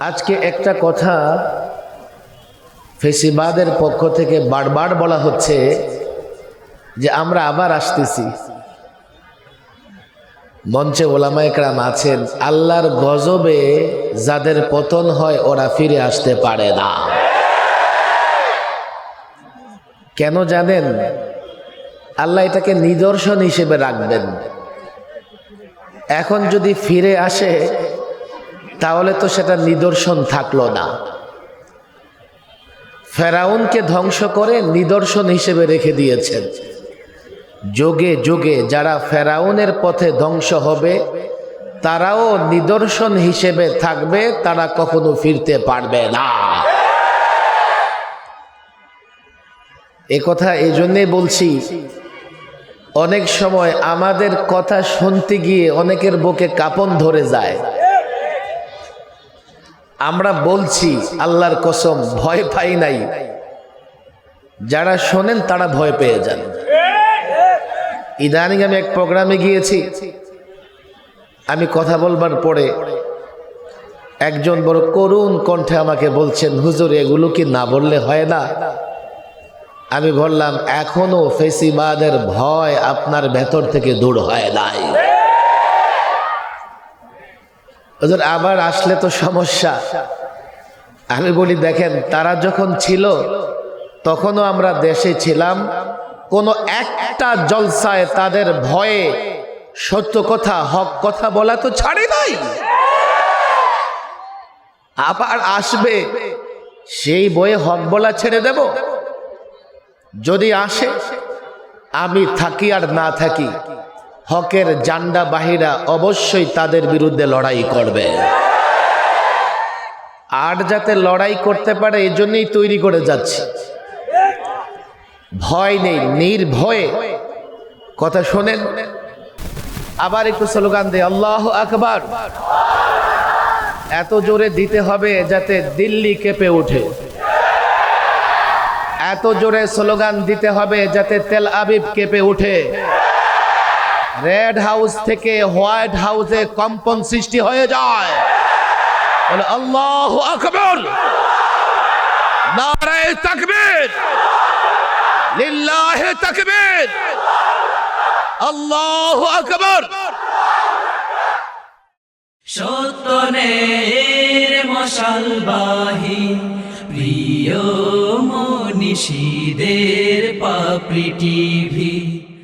আজকে একটা কথা ফেসিবাদের পক্ষ থেকে বারবার বলা হচ্ছে যে আমরা আবার আসতেছি। মঞ্চে ওলামা একরাম আছেন, আল্লাহর গজবে যাদের পতন হয় ওরা ফিরে আসতে পারে না। কেন জানেন? আল্লাহ এটাকে নিদর্শন হিসেবে রাখবেন। এখন যদি ফিরে আসে তাহলে তো সেটা নিদর্শন থাকল না। ফেরাউনকে ধ্বংস করে নিদর্শন হিসেবে রেখে দিয়েছেন। যোগে যোগে যারা ফেরাউনের পথে ধ্বংস হবে, তারাও নিদর্শন হিসেবে থাকবে, তারা কখনো ফিরতে পারবে না। এ কথা এই জন্যে বলছি, অনেক সময় আমাদের কথা শুনতে গিয়ে অনেকের বুকে কাপন ধরে যায়। আমরা বলছি, আল্লাহর কসম, ভয় পাই নাই। যারা শোনেন, তারা ভয় পেয়ে যান। ইদানিং আমি এক প্রোগ্রামে গিয়েছি। আমি কথা বলবার পরে একজন বড় করুণ কণ্ঠে আমাকে বলছেন, হুজুর, এগুলো কি না বললে হয় না? আমি বললাম, এখনও ফেসিবাদের ভয় আপনার ভেতর থেকে দূর হয় নাই। হুজুর, আবার আসলে তো সমস্যা। আমি বলি, দেখেন, তারা যখন ছিল, তখনও আমরা দেশে ছিলাম। কোনো একটা জলসায় তাদের ভয়ে সত্য কথা, হক কথা বলা তো ছাড়ে নাই। আবার আসবে, সেই বয়ে হক বলা ছেড়ে দেব। যদি আসে, আমি থাকি আর না থাকি। হকের জান্ডা বাহিরা অবশ্যই তাদের বিরুদ্ধে লড়াই করবে। আর যাতে লড়াই করতে পারে এই জন্যই তৈরি করে যাচ্ছে। ভয় নেই, নির্ভয়ে। কথা শোনেন। আবার একটু স্লোগান দে আল্লাহ আকবার। এত জোরে দিতে হবে যাতে দিল্লি কেঁপে ওঠে। এত জোরে স্লোগান দিতে হবে যাতে তেল আবিব কেঁপে ওঠে। রেড হাউস থেকে হোয়াইট হাউসে কম্পন সৃষ্টি হয়ে যায়। বলে, আল্লাহ আকবর! নারায় তাকবীর! লিল্লাহে তাকবীর! আল্লাহু আকবর! সত্যনের মশালবাহী প্রিয় মনীষীদের পাপড়ি টিভি।